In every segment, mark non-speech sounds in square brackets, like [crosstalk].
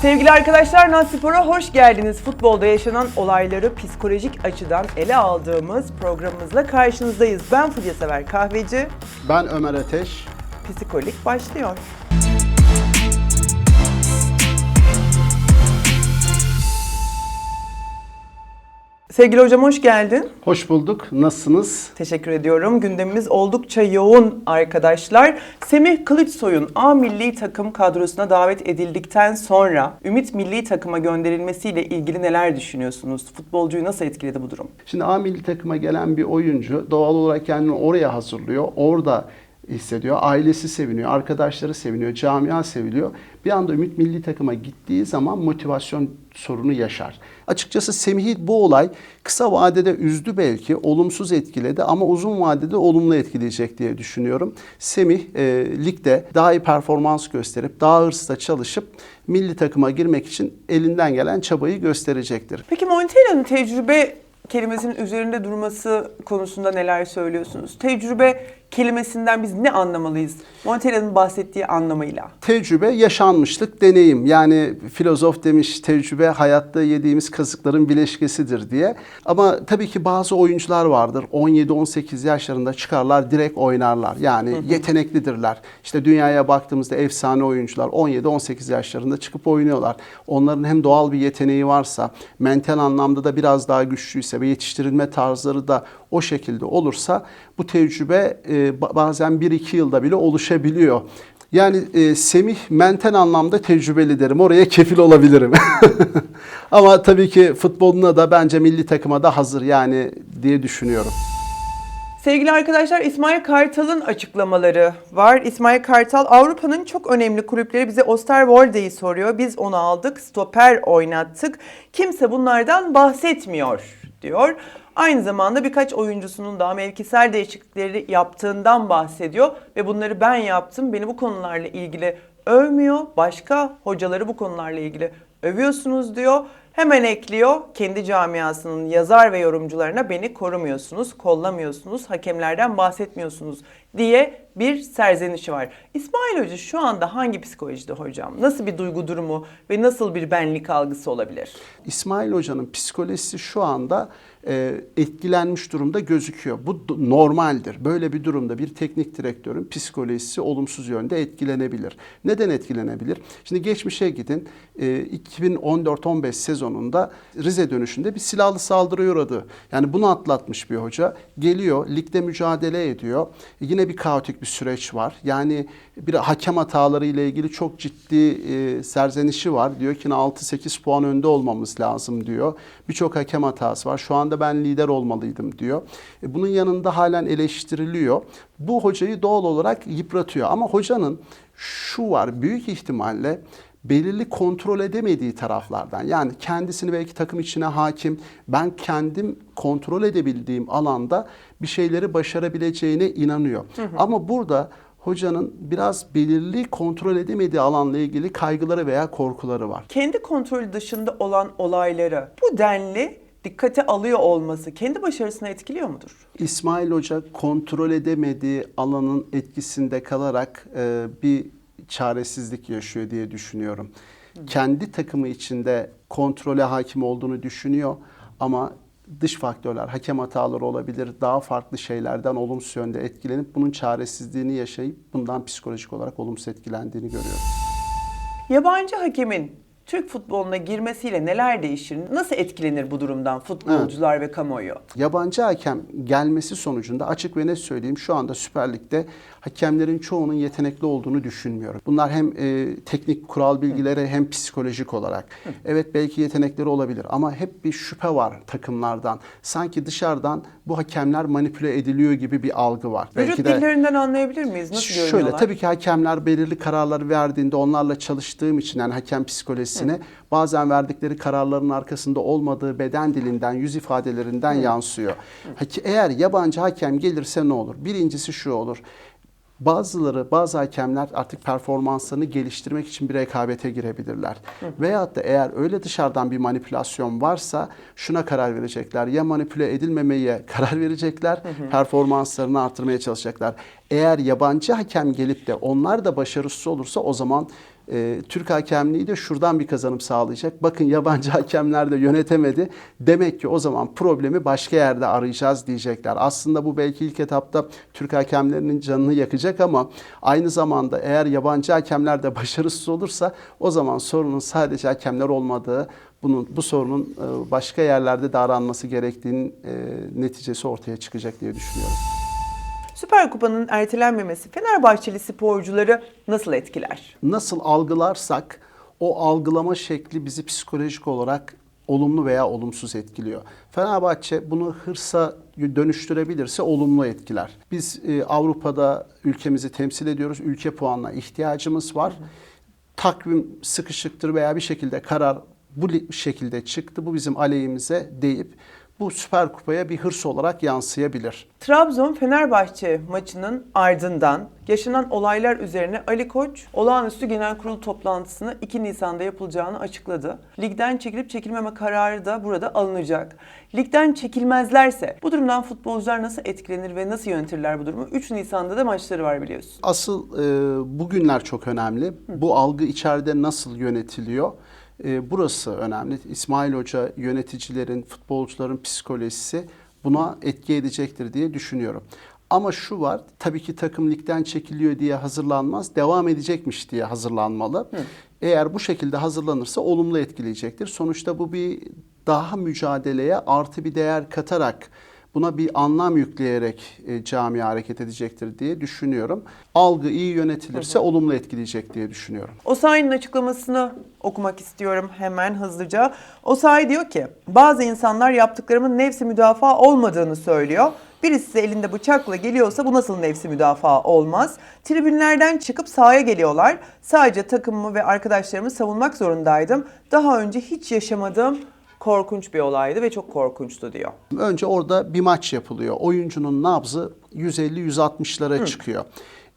Sevgili arkadaşlar Naspor'a hoş geldiniz. Futbolda yaşanan olayları psikolojik açıdan ele aldığımız programımızla karşınızdayız. Ben Fulya Sever Kahveci. Ben Ömer Ateş. Psikolik başlıyor. Sevgili hocam hoş geldin. Hoş bulduk. Nasılsınız? Teşekkür ediyorum. Gündemimiz oldukça yoğun arkadaşlar. Semih Kılıçsoy'un A milli takım kadrosuna davet edildikten sonra Ümit milli takıma gönderilmesiyle ilgili neler düşünüyorsunuz? Futbolcuyu nasıl etkiledi bu durum? Şimdi A milli takıma gelen bir oyuncu doğal olarak kendini oraya hazırlıyor. Orada hissediyor. Ailesi seviniyor, arkadaşları seviniyor, camia seviliyor. Bir anda Ümit milli takıma gittiği zaman motivasyon sorunu yaşar. Açıkçası Semih'i bu olay kısa vadede üzdü belki, olumsuz etkiledi ama uzun vadede olumlu etkileyecek diye düşünüyorum. Semih e, ligde daha iyi performans gösterip daha hırsla çalışıp milli takıma girmek için elinden gelen çabayı gösterecektir. Peki Montella'nın tecrübe kelimesinin üzerinde durması konusunda neler söylüyorsunuz? Tecrübe kelimesinden biz ne anlamalıyız? Montella'nın bahsettiği anlamıyla. Tecrübe, yaşanmışlık, deneyim. Yani filozof demiş tecrübe hayatta yediğimiz kazıkların bileşkesidir diye. Ama tabii ki bazı oyuncular vardır. 17-18 yaşlarında çıkarlar direkt oynarlar. Yani yeteneklidirler. İşte dünyaya baktığımızda efsane oyuncular 17-18 yaşlarında çıkıp oynuyorlar. Onların hem doğal bir yeteneği varsa, mental anlamda da biraz daha güçlüyse ve yetiştirilme tarzları da o şekilde olursa bu tecrübe e, ba- bazen 1-2 yılda bile oluşabiliyor. Yani e, Semih mental anlamda tecrübeli derim. Oraya kefil olabilirim. [laughs] Ama tabii ki futboluna da bence milli takıma da hazır yani diye düşünüyorum. Sevgili arkadaşlar İsmail Kartal'ın açıklamaları var. İsmail Kartal Avrupa'nın çok önemli kulüpleri bize Osterwolde'yi soruyor. Biz onu aldık, stoper oynattık. Kimse bunlardan bahsetmiyor diyor. Aynı zamanda birkaç oyuncusunun daha mevkisel değişiklikleri yaptığından bahsediyor ve bunları ben yaptım. Beni bu konularla ilgili övmüyor. Başka hocaları bu konularla ilgili övüyorsunuz diyor. Hemen ekliyor kendi camiasının yazar ve yorumcularına beni korumuyorsunuz, kollamıyorsunuz, hakemlerden bahsetmiyorsunuz diye bir serzenişi var. İsmail Hoca şu anda hangi psikolojide hocam? Nasıl bir duygu durumu ve nasıl bir benlik algısı olabilir? İsmail Hoca'nın psikolojisi şu anda e, etkilenmiş durumda gözüküyor. Bu normaldir. Böyle bir durumda bir teknik direktörün psikolojisi olumsuz yönde etkilenebilir. Neden etkilenebilir? Şimdi geçmişe gidin. E, 2014-15 sezonunda Rize dönüşünde bir silahlı saldırıya uğradı. Yani bunu atlatmış bir hoca. Geliyor, ligde mücadele ediyor. E, yine bir kaotik bir süreç var. Yani bir hakem hataları ile ilgili çok ciddi e, serzenişi var. Diyor ki 6-8 puan önde olmamız lazım diyor. Birçok hakem hatası var. Şu anda ben lider olmalıydım diyor. E, bunun yanında halen eleştiriliyor. Bu hocayı doğal olarak yıpratıyor. Ama hocanın şu var büyük ihtimalle belirli kontrol edemediği taraflardan yani kendisini belki takım içine hakim ben kendim kontrol edebildiğim alanda bir şeyleri başarabileceğine inanıyor. Ama burada hocanın biraz belirli kontrol edemediği alanla ilgili kaygıları veya korkuları var. Kendi kontrolü dışında olan olayları bu denli dikkate alıyor olması kendi başarısını etkiliyor mudur? İsmail Hoca kontrol edemediği alanın etkisinde kalarak e, bir çaresizlik yaşıyor diye düşünüyorum. Kendi takımı içinde kontrole hakim olduğunu düşünüyor ama dış faktörler, hakem hataları olabilir, daha farklı şeylerden olumsuz yönde etkilenip bunun çaresizliğini yaşayıp bundan psikolojik olarak olumsuz etkilendiğini görüyorum. Yabancı hakemin Türk futboluna girmesiyle neler değişir? Nasıl etkilenir bu durumdan futbolcular ve kamuoyu? Yabancı hakem gelmesi sonucunda açık ve net söyleyeyim şu anda Süper Lig'de hakemlerin çoğunun yetenekli olduğunu düşünmüyorum. Bunlar hem e, teknik kural bilgileri hem psikolojik olarak. Evet belki yetenekleri olabilir ama hep bir şüphe var takımlardan. Sanki dışarıdan bu hakemler manipüle ediliyor gibi bir algı var. Vücut dillerinden anlayabilir miyiz? Nasıl Şöyle görünüyorlar? tabii ki hakemler belirli kararları verdiğinde onlarla çalıştığım için yani hakem psikolojisine bazen verdikleri kararların arkasında olmadığı beden dilinden, yüz ifadelerinden yansıyor. Ha ki Eğer yabancı hakem gelirse ne olur? Birincisi şu olur. Bazıları, bazı hakemler artık performanslarını geliştirmek için bir rekabete girebilirler. Veyahut da eğer öyle dışarıdan bir manipülasyon varsa şuna karar verecekler. Ya manipüle edilmemeye [laughs] karar verecekler, performanslarını artırmaya çalışacaklar. Eğer yabancı hakem gelip de onlar da başarısız olursa o zaman E, Türk hakemliği de şuradan bir kazanım sağlayacak. Bakın yabancı [laughs] hakemler de yönetemedi. Demek ki o zaman problemi başka yerde arayacağız diyecekler. Aslında bu belki ilk etapta Türk hakemlerinin canını yakacak ama aynı zamanda eğer yabancı hakemler de [laughs] başarısız olursa o zaman sorunun sadece hakemler olmadığı, bunun bu sorunun e, başka yerlerde de aranması gerektiğinin e, neticesi ortaya çıkacak diye düşünüyorum. Süper Kupa'nın ertelenmemesi Fenerbahçeli sporcuları nasıl etkiler? Nasıl algılarsak o algılama şekli bizi psikolojik olarak olumlu veya olumsuz etkiliyor. Fenerbahçe bunu hırsa dönüştürebilirse olumlu etkiler. Biz e, Avrupa'da ülkemizi temsil ediyoruz. Ülke puanına ihtiyacımız var. Takvim sıkışıktır veya bir şekilde karar bu şekilde çıktı. Bu bizim aleyhimize deyip bu Süper Kupa'ya bir hırs olarak yansıyabilir. Trabzon Fenerbahçe maçının ardından yaşanan olaylar üzerine Ali Koç olağanüstü genel kurul toplantısını 2 Nisan'da yapılacağını açıkladı. Ligden çekilip çekilmeme kararı da burada alınacak. Ligden çekilmezlerse bu durumdan futbolcular nasıl etkilenir ve nasıl yönetirler bu durumu? 3 Nisan'da da maçları var biliyorsun. Asıl e, bugünler çok önemli. Bu algı içeride nasıl yönetiliyor? E, burası önemli. İsmail Hoca, yöneticilerin, futbolcuların psikolojisi buna etki edecektir diye düşünüyorum. Ama şu var, tabii ki takım ligden çekiliyor diye hazırlanmaz, devam edecekmiş diye hazırlanmalı. Eğer bu şekilde hazırlanırsa olumlu etkileyecektir. Sonuçta bu bir daha mücadeleye artı bir değer katarak buna bir anlam yükleyerek e, camia hareket edecektir diye düşünüyorum. Algı iyi yönetilirse olumlu etkileyecek diye düşünüyorum. Osayi'nin açıklamasını okumak istiyorum hemen hızlıca. Osayi diyor ki bazı insanlar yaptıklarımın nefsi müdafaa olmadığını söylüyor. Birisi size elinde bıçakla geliyorsa bu nasıl nefsi müdafaa olmaz? Tribünlerden çıkıp sahaya geliyorlar. Sadece takımımı ve arkadaşlarımı savunmak zorundaydım. Daha önce hiç yaşamadığım korkunç bir olaydı ve çok korkunçtu diyor. Önce orada bir maç yapılıyor. Oyuncunun nabzı 150-160'lara çıkıyor.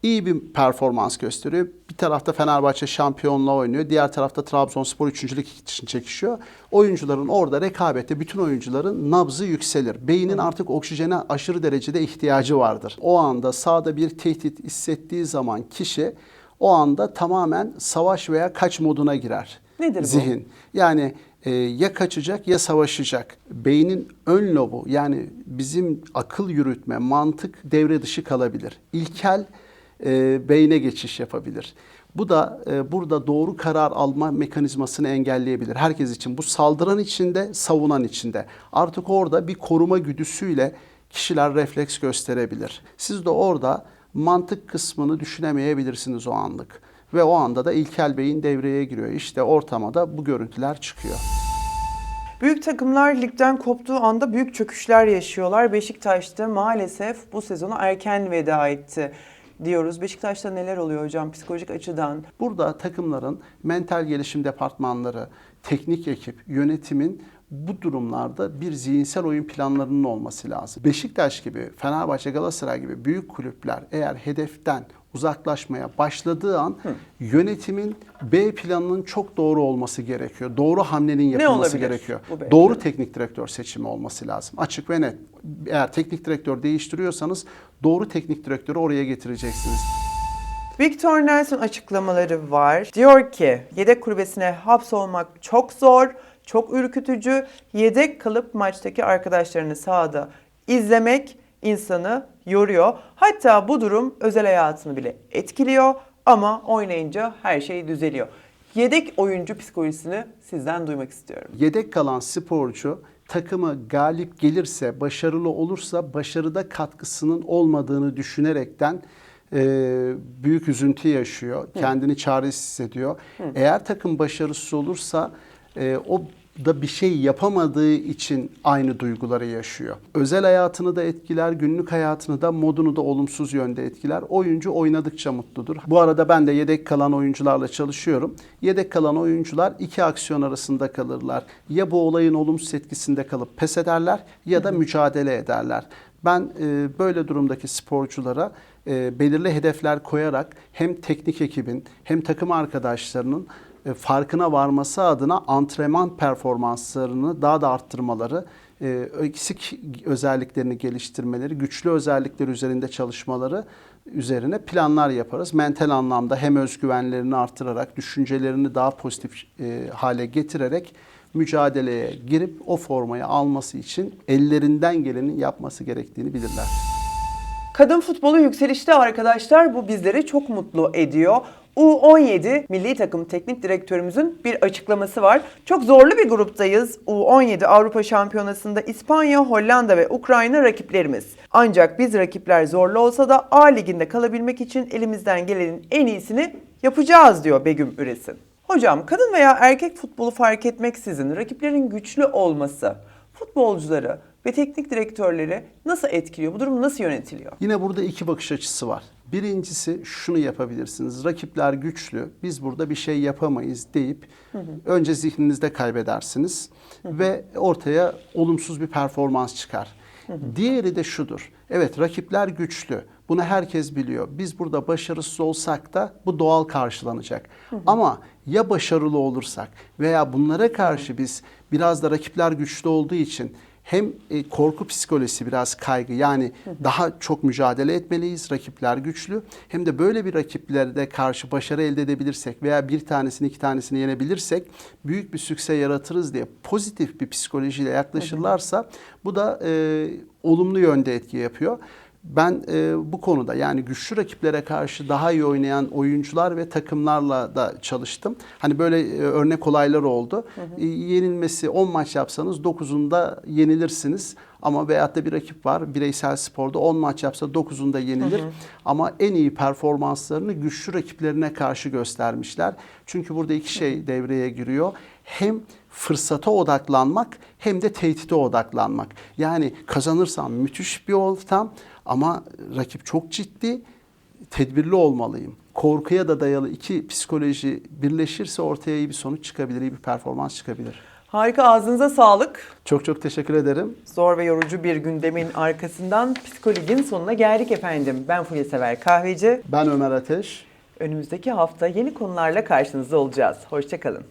İyi bir performans gösteriyor. Bir tarafta Fenerbahçe şampiyonluğa oynuyor. Diğer tarafta Trabzonspor üçüncülük için çekişiyor. Oyuncuların orada rekabette bütün oyuncuların nabzı yükselir. Beynin artık oksijene aşırı derecede ihtiyacı vardır. O anda sahada bir tehdit hissettiği zaman kişi o anda tamamen savaş veya kaç moduna girer. Nedir bu? Zihin. Yani e, ya kaçacak ya savaşacak. Beynin ön lobu yani bizim akıl yürütme, mantık devre dışı kalabilir. İlkel e, beyne geçiş yapabilir. Bu da e, burada doğru karar alma mekanizmasını engelleyebilir. Herkes için bu saldıran içinde, savunan içinde. Artık orada bir koruma güdüsüyle kişiler refleks gösterebilir. Siz de orada mantık kısmını düşünemeyebilirsiniz o anlık. Ve o anda da ilkel beyin devreye giriyor. İşte ortama da bu görüntüler çıkıyor. Büyük takımlar ligden koptuğu anda büyük çöküşler yaşıyorlar. Beşiktaş'ta maalesef bu sezonu erken veda etti diyoruz. Beşiktaş'ta neler oluyor hocam psikolojik açıdan? Burada takımların mental gelişim departmanları, teknik ekip, yönetimin bu durumlarda bir zihinsel oyun planlarının olması lazım. Beşiktaş gibi, Fenerbahçe, Galatasaray gibi büyük kulüpler eğer hedeften uzaklaşmaya başladığı an yönetimin B planının çok doğru olması gerekiyor. Doğru hamlenin yapılması gerekiyor. Doğru teknik direktör seçimi olması lazım. Açık ve net. Eğer teknik direktör değiştiriyorsanız doğru teknik direktörü oraya getireceksiniz. Victor Nelson açıklamaları var. Diyor ki yedek kulübesine hapsolmak çok zor, çok ürkütücü. Yedek kalıp maçtaki arkadaşlarını sahada izlemek insanı yoruyor. Hatta bu durum özel hayatını bile etkiliyor ama oynayınca her şey düzeliyor. Yedek oyuncu psikolojisini sizden duymak istiyorum. Yedek kalan sporcu takımı galip gelirse, başarılı olursa başarıda katkısının olmadığını düşünerekten e, büyük üzüntü yaşıyor. Kendini çaresiz hissediyor. Eğer takım başarısız olursa e, o da bir şey yapamadığı için aynı duyguları yaşıyor. Özel hayatını da etkiler, günlük hayatını da, modunu da olumsuz yönde etkiler. Oyuncu oynadıkça mutludur. Bu arada ben de yedek kalan oyuncularla çalışıyorum. Yedek kalan oyuncular iki aksiyon arasında kalırlar. Ya bu olayın olumsuz etkisinde kalıp pes ederler ya da mücadele ederler. Ben e, böyle durumdaki sporculara e, belirli hedefler koyarak hem teknik ekibin hem takım arkadaşlarının farkına varması adına antrenman performanslarını daha da arttırmaları, e, eksik özelliklerini geliştirmeleri, güçlü özellikler üzerinde çalışmaları üzerine planlar yaparız. Mental anlamda hem özgüvenlerini artırarak, düşüncelerini daha pozitif e, hale getirerek mücadeleye girip o formayı alması için ellerinden geleni yapması gerektiğini bilirler. Kadın futbolu yükselişte arkadaşlar bu bizleri çok mutlu ediyor. U17 milli takım teknik direktörümüzün bir açıklaması var. Çok zorlu bir gruptayız. U17 Avrupa Şampiyonası'nda İspanya, Hollanda ve Ukrayna rakiplerimiz. Ancak biz rakipler zorlu olsa da A liginde kalabilmek için elimizden gelenin en iyisini yapacağız diyor Begüm Üresin. Hocam kadın veya erkek futbolu fark etmeksizin rakiplerin güçlü olması futbolcuları ve teknik direktörleri nasıl etkiliyor? Bu durum nasıl yönetiliyor? Yine burada iki bakış açısı var. Birincisi şunu yapabilirsiniz. Rakipler güçlü. Biz burada bir şey yapamayız deyip önce zihninizde kaybedersiniz ve ortaya olumsuz bir performans çıkar. Diğeri de şudur. Evet rakipler güçlü. Bunu herkes biliyor. Biz burada başarısız olsak da bu doğal karşılanacak. Ama ya başarılı olursak veya bunlara karşı biz biraz da rakipler güçlü olduğu için hem e, korku psikolojisi biraz kaygı yani daha çok mücadele etmeliyiz rakipler güçlü. Hem de böyle bir rakiplerde karşı başarı elde edebilirsek veya bir tanesini iki tanesini yenebilirsek büyük bir sükse yaratırız diye pozitif bir psikolojiyle yaklaşırlarsa bu da e, olumlu yönde etki yapıyor. Ben e, bu konuda yani güçlü rakiplere karşı daha iyi oynayan oyuncular ve takımlarla da çalıştım. Hani böyle e, örnek olaylar oldu. E, yenilmesi 10 maç yapsanız 9'unda yenilirsiniz. Ama veyahut da bir rakip var bireysel sporda 10 maç yapsa 9'unda yenilir. Ama en iyi performanslarını güçlü rakiplerine karşı göstermişler. Çünkü burada iki şey devreye giriyor. Hem fırsata odaklanmak hem de tehdide odaklanmak. Yani kazanırsam müthiş bir ortam ama rakip çok ciddi, tedbirli olmalıyım. Korkuya da dayalı iki psikoloji birleşirse ortaya iyi bir sonuç çıkabilir, iyi bir performans çıkabilir. Harika ağzınıza sağlık. Çok çok teşekkür ederim. Zor ve yorucu bir gündemin arkasından psikolojinin sonuna geldik efendim. Ben Fulya Sever Kahveci. Ben Ömer Ateş. Önümüzdeki hafta yeni konularla karşınızda olacağız. Hoşçakalın.